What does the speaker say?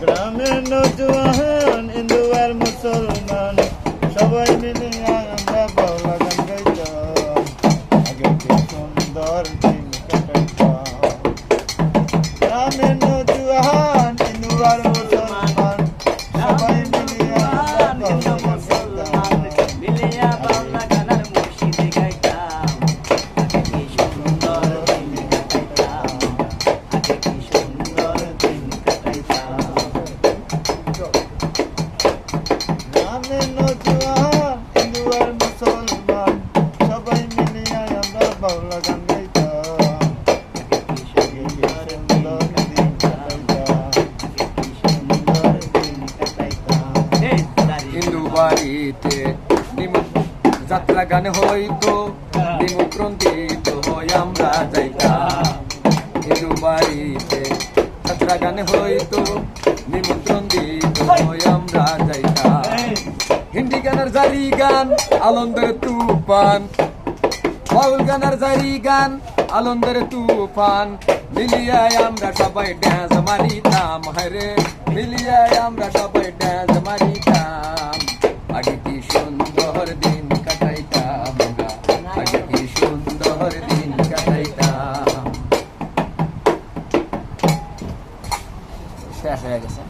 গ্রামের নজওয়ান হিন্দু আর মুসলমান। সবাই মিলে আমরা বাউলা গান। গাইতাম আগে কি সুন্দর দিন কাটাইতাম। গ্রামের নজওয়ান হিন্দু আর হিন্দু বাড়িতে যাত্রা গান হইতো নিমন্ত্রণিত হই আমরা যাইতাম। হিন্দু বাড়িতে যাত্রা গান হইতো নিমন্ত্রণ দিত হই আমরা যাইতাম। হিন্দি গানের জারি গান, আনন্দের তুফান, বাউল গানের জারি গান আলন্দের তুফান। মিলিয়ে আমরা সবাই ড্যান্স মারিতাম হরে মিলিয়ে আমরা সবাই ড্যান্স মারিতাম। আগে কি সুন্দর দিন কাটাইতাম আগে কি সুন্দর দিন কাটাইতাম। শেষ হয়ে গেছে।